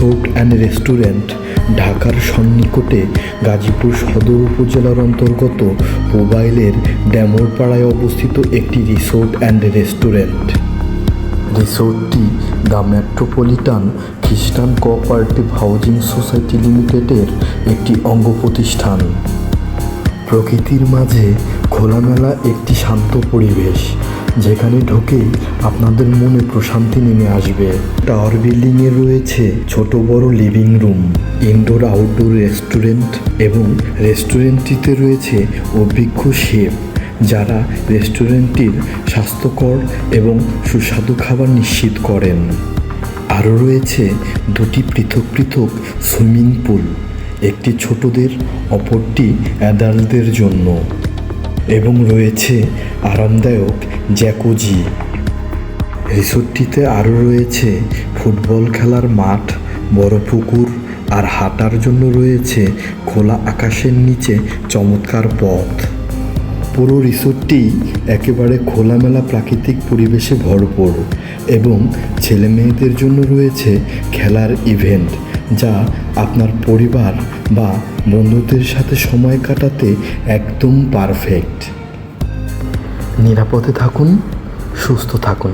Resort and restaurant ঢাকার সন্নিকটে গাজীপুর সদর উপজেলার অন্তর্গত মোবাইলের ড্যামরপাড়ায় অবস্থিত একটি resort and restaurant রিসোর্টটি the Metropolitan Christian Cooperative Housing Society লিমিটেডের একটি অঙ্গ প্রতিষ্ঠান। প্রকৃতির মাঝে খোলামেলা একটি শান্ত পরিবেশ যেখানে ঢুকেই আপনাদের মনে প্রশান্তি নেমে আসবে। টাওয়ার বিল্ডিংয়ে রয়েছে ছোট বড় living room, indoor outdoor restaurant এবং রেস্টুরেন্টটিতে রয়েছে অভিজ্ঞ শেফ যারা রেস্টুরেন্টটির স্বাস্থ্যকর এবং সুস্বাদু খাবার নিশ্চিত করেন। আরও রয়েছে দুটি পৃথক পৃথক সুইমিং পুল, একটি ছোটদের, অপরটি অ্যাডাল্টদের জন্য। এবং রয়েছে আরামদায়ক জ্যাকুজি। রিসোর্টটিতে আরও রয়েছে ফুটবল খেলার মাঠ, বড় পুকুর আর হাঁটার জন্য রয়েছে খোলা আকাশের নিচে চমৎকার পথ। পুরো রিসোর্টটি একেবারে খোলামেলা প্রাকৃতিক পরিবেশে ভরপুর এবং ছেলে মেয়েদের জন্য রয়েছে খেলার ইভেন্ট। যা আপনার পরিবার বা বন্ধুদের সাথে সময় কাটাতে একদম পারফেক্ট নিরাপদে থাকুন সুস্থ থাকুন।